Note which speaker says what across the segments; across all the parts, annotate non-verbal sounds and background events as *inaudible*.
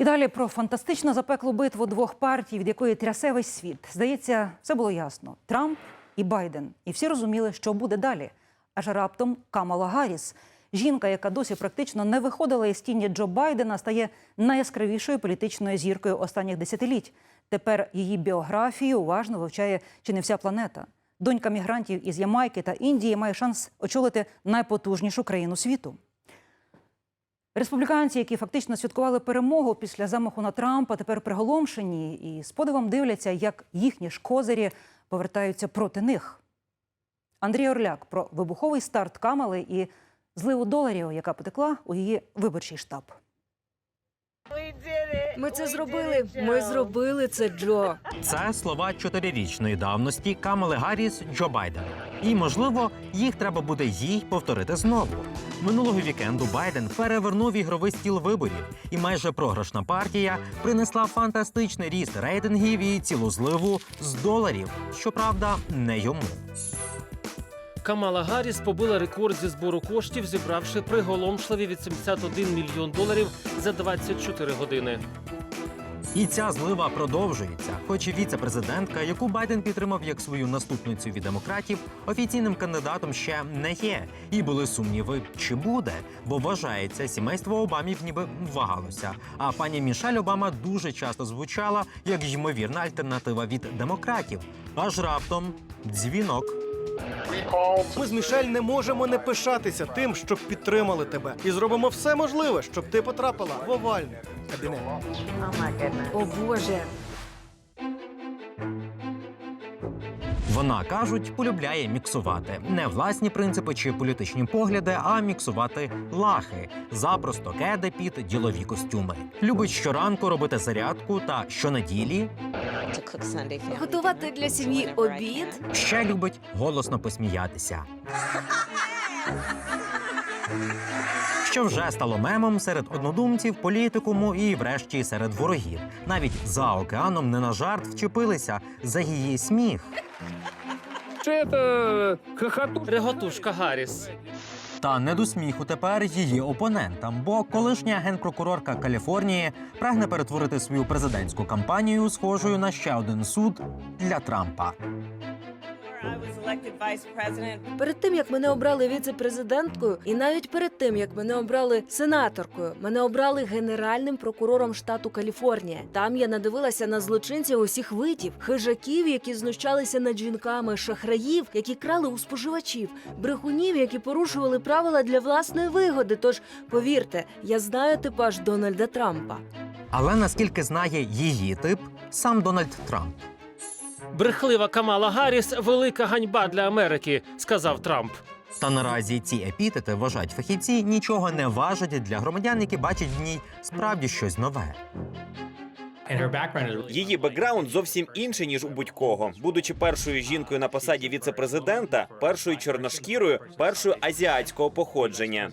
Speaker 1: І далі про фантастично запеклу битву двох партій, від якої трясе весь світ. Здається, все було ясно: Трамп і Байден. І всі розуміли, що буде далі. Аж раптом Камала Гарріс, жінка, яка досі практично не виходила із тіні Джо Байдена, стає найяскравішою політичною зіркою останніх десятиліть. Тепер її біографію уважно вивчає чи не вся планета. Донька мігрантів із Ямайки та Індії має шанс очолити найпотужнішу країну світу. Республіканці, які фактично святкували перемогу після замаху на Трампа, тепер приголомшені і з подивом дивляться, як їхні ж козирі повертаються проти них. Андрій Орляк про вибуховий старт Камали і зливу доларів, яка потекла у її виборчий штаб.
Speaker 2: Ми це зробили. Ми зробили це, Джо.
Speaker 3: Це слова чотирирічної давності Камали Гарріс Джо Байдена. І можливо, їх треба буде їй повторити знову. Минулого вікенду Байден перевернув ігровий стіл виборів, і майже програшна партія принесла фантастичний ріст рейтингів і цілу зливу з доларів. Щоправда, не йому.
Speaker 4: Камала Гарріс побила рекорд зі збору коштів, зібравши приголомшливі 81 мільйон доларів за 24 години.
Speaker 3: І ця злива продовжується. Хоч і віце-президентка, яку Байден підтримав як свою наступницю від демократів, офіційним кандидатом ще не є. І були сумніви, чи буде, бо вважається, сімейство Обамів ніби вагалося. А пані Мішель Обама дуже часто звучала як ймовірна альтернатива від демократів. Аж раптом дзвінок.
Speaker 5: Ми з Мішель не можемо не пишатися тим, щоб підтримали тебе, і зробимо все можливе, щоб ти потрапила в овальний кабінет.
Speaker 2: О Боже.
Speaker 3: Вона кажуть, полюбляє міксувати не власні принципи чи політичні погляди, а міксувати лахи, запросто кеде під ділові костюми. Любить щоранку робити зарядку та щонеділі
Speaker 2: Готувати для сім'ї обід.
Speaker 3: ще любить голосно посміятися. *laughs* Що вже стало мемом серед однодумців, політикуму і, врешті, серед ворогів. Навіть за океаном не на жарт вчепилися за її сміх.
Speaker 4: Чи Реготушка Гарріс.
Speaker 3: Та не до сміху тепер її опонентам, бо колишня генпрокурорка Каліфорнії прагне перетворити свою президентську кампанію схожою на ще один суд для Трампа.
Speaker 2: Перед тим як мене обрали віце-президенткою, і навіть перед тим як мене обрали сенаторкою, мене обрали генеральним прокурором штату Каліфорнія. Там я надивилася на злочинців усіх видів, хижаків, які знущалися над жінками, шахраїв, які крали у споживачів, брехунів, які порушували правила для власної вигоди. Тож повірте, я знаю типаж Дональда Трампа.
Speaker 3: Але наскільки знає її тип сам Дональд Трамп.
Speaker 4: Брехлива Камала Гарріс велика ганьба для Америки, сказав Трамп.
Speaker 3: Та наразі ці епітети вважають фахівці нічого не важать для громадян, які бачать в ній справді щось нове.
Speaker 6: Її бекграунд зовсім інший ніж у будь-кого. Будучи першою жінкою на посаді віце-президента, першою чорношкірою, першою азіатського походження.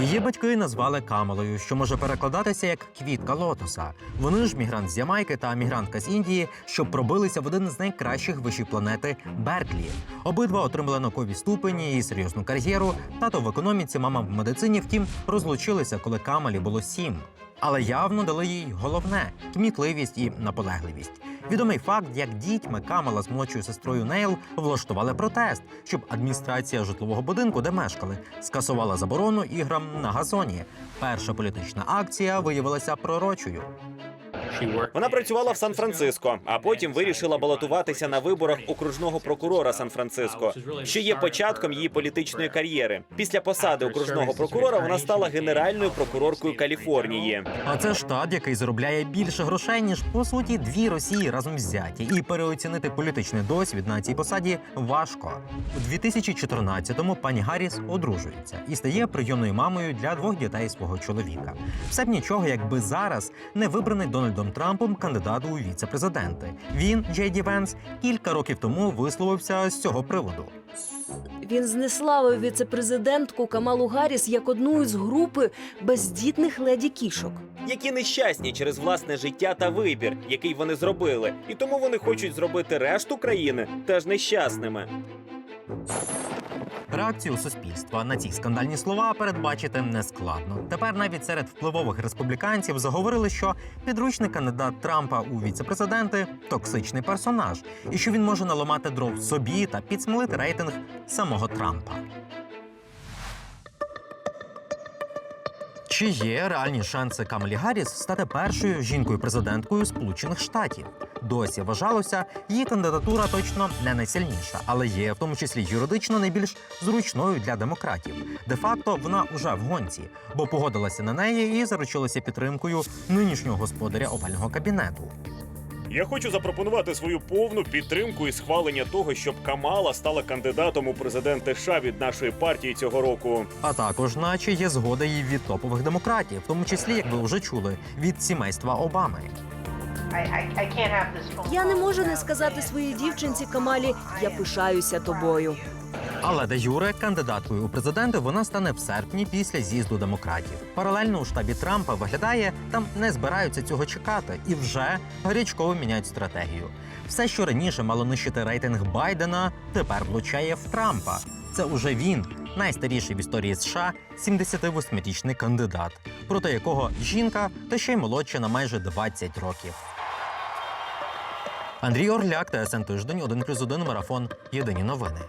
Speaker 3: Її батьки назвали Камалою, що може перекладатися як квітка лотоса. Вони ж мігрант з Ямайки та мігрантка з Індії, що пробилися в один з найкращих вишів планети Берклі. Обидва отримали наукові ступені і серйозну кар'єру. Тато в економіці, мама в медицині. Втім, розлучилися, коли Камалі було сім. Але явно дали їй головне кмітливість і наполегливість. Відомий факт, як дітьми Камала з молодшою сестрою Нейл влаштували протест, щоб адміністрація житлового будинку, де мешкали, скасувала заборону іграм на газоні. Перша політична акція виявилася пророчою.
Speaker 6: Вона працювала в Сан-Франциско, а потім вирішила балотуватися на виборах окружного прокурора Сан-Франциско, що є початком її політичної кар'єри. Після посади окружного прокурора вона стала генеральною прокуроркою Каліфорнії.
Speaker 3: А це штат, який заробляє більше грошей ніж по суті дві Росії разом взяті, і переоцінити політичний досвід на цій посаді важко. У 2014-му пані Гарріс одружується і стає прийомною мамою для двох дітей свого чоловіка. Все б нічого, якби зараз не вибраний Дональдом Трампом кандидат у віце-президенти. Він Джей Ді Венс кілька років тому висловився з цього приводу.
Speaker 2: Він знеславив віце-президентку Камалу Гарріс як одну із групи бездітних леді кішок.
Speaker 6: які нещасні через власне життя та вибір, який вони зробили, і тому вони хочуть зробити решту країни теж нещасними.
Speaker 3: Реакцію суспільства на ці скандальні слова передбачити нескладно. Тепер навіть серед впливових республіканців заговорили, що підручний кандидат Трампа у віцепрезиденти токсичний персонаж, і що він може наламати дров собі та підсмолити рейтинг самого Трампа. Чи є реальні шанси Камалі Гарріс стати першою жінкою-президенткою Сполучених Штатів? Досі вважалося, її кандидатура точно не найсильніша, але є в тому числі юридично найбільш зручною для демократів. Де-факто вона уже в гонці, бо погодилася на неї і заручилася підтримкою нинішнього господаря овального кабінету.
Speaker 6: Я хочу запропонувати свою повну підтримку і схвалення того, щоб Камала стала кандидатом у президенти США від нашої партії цього року.
Speaker 3: А також, наче є згода і від топових демократів, в тому числі, як ви вже чули, від сімейства Обами.
Speaker 2: Я не можу не сказати своїй дівчинці Камалі, я пишаюся тобою.
Speaker 3: Але де Юре кандидаткою у президенти вона стане в серпні після з'їзду демократів. Паралельно у штабі Трампа виглядає, там не збираються цього чекати і вже гарячково міняють стратегію. Все, що раніше мало нищити рейтинг Байдена, тепер влучає в Трампа. Це уже він, найстаріший в історії США, 78-річний кандидат, проти якого жінка та ще й молодша на майже 20 років. Андрій Орляк, ТСН Тиждень, 1+,1 марафон. Єдині новини.